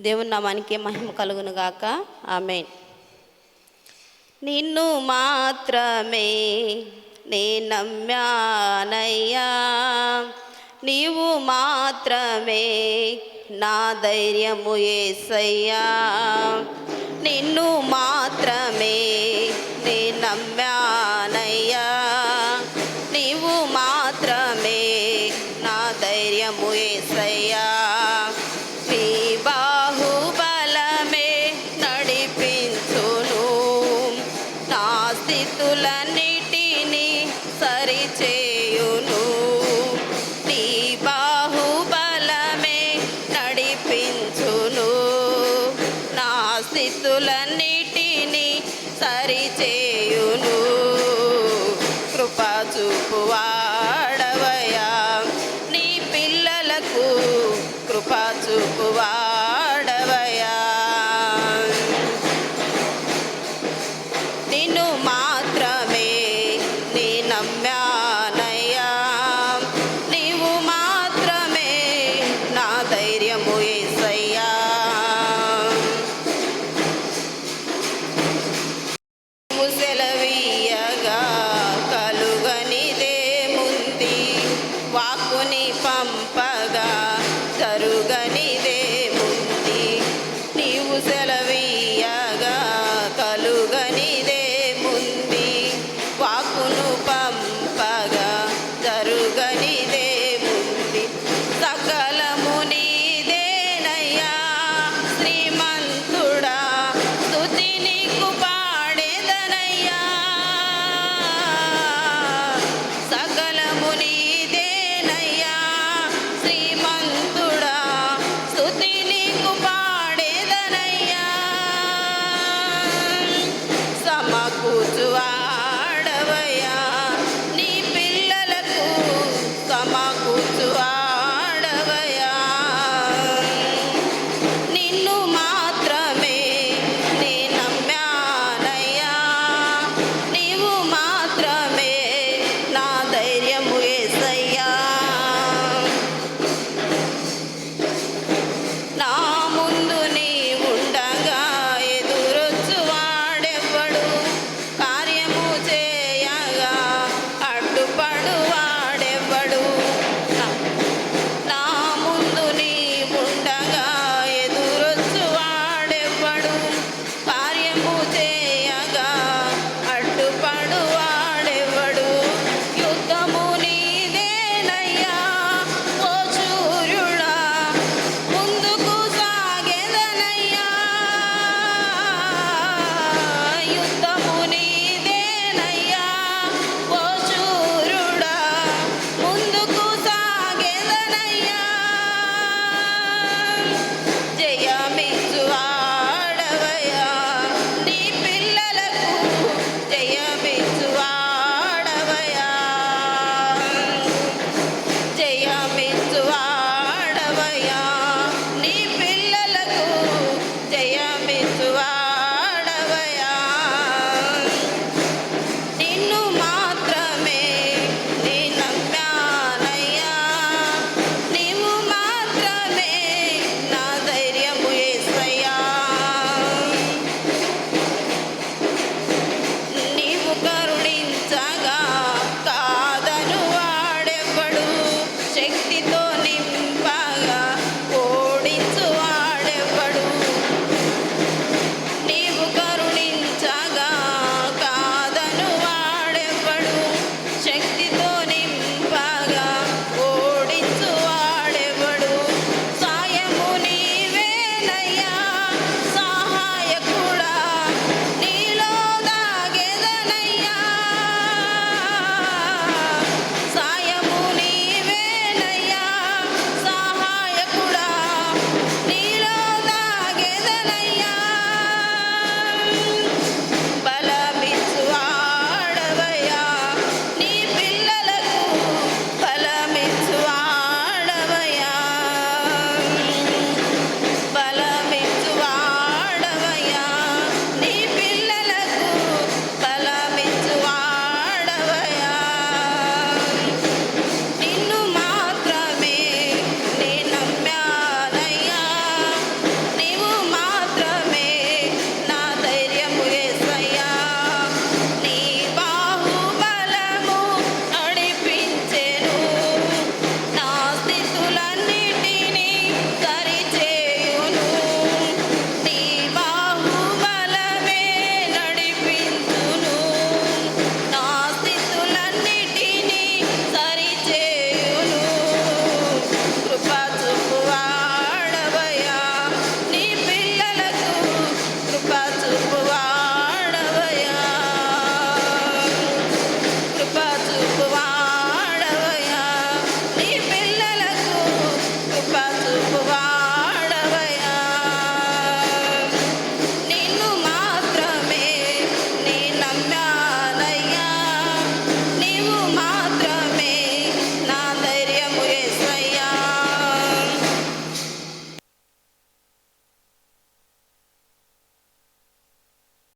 దేవుని నామానికి మహిమ కలుగును గాక ఆమె నిన్ను మాత్రమే నే నమ్మానయ్యా. నీవు మాత్రమే నా ధైర్యము ఏసయ్యా. నిన్ను మాత్రమే స్థితులన్నిటినీ సరిచేయును. నీ బాహుబలమే నడిపించును. నా స్థితులన్నిటినీ సరిచేయును. కృపా చూపువాడవయా నీ పిల్లలకు కృపా చూపు No. く器民宿